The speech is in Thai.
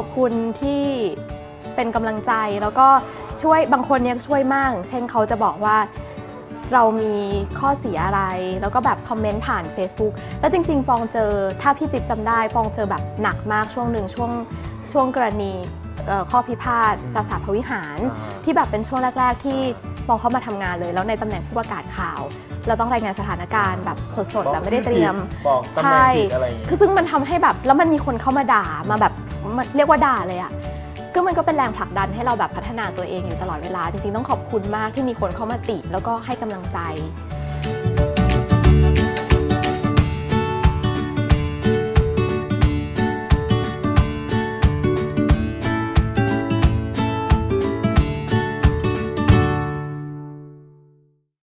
อบคุณที่เป็นกำลังใจแล้วก็ช่วยบางคนเนี่ยช่วยมาก เช่นเขาจะบอกว่าเรามีข้อเสียอะไร แล้วก็แบบคอมเมนต์ผ่าน Facebook แล้วจริง ๆ ฟองเจอถ้าพี่จิ๊บจำได้ฟองเจอแบบหนักมากช่วงหนึ่งช่วงช่วงกรณีเอ่อข้อพิพาทปราสาทพระวิหารอ่าที่แบบเป็นช่วงแรก ๆ ที่ฟองเข้ามาทำงานเลย แล้วในตำแหน่งผู้ประกาศข่าว เราต้องรายงานสถานการณ์แบบสดๆแบบไม่ได้เตรียมบอกตำแหน่งผิดอะไรอย่างเงี้ยคือซึ่งมันทำให้แบบแล้วมันมีคนเข้ามาด่ามาแบบ มันเรียกว่าด่าเลยอะก็มันก็เป็นแรงผลักดันให้เราแบบพัฒนาตัวเองอยู่ตลอดเวลา จริงๆต้องขอบคุณมากที่มีคนเข้ามาติแล้วก็ให้กำลังใจ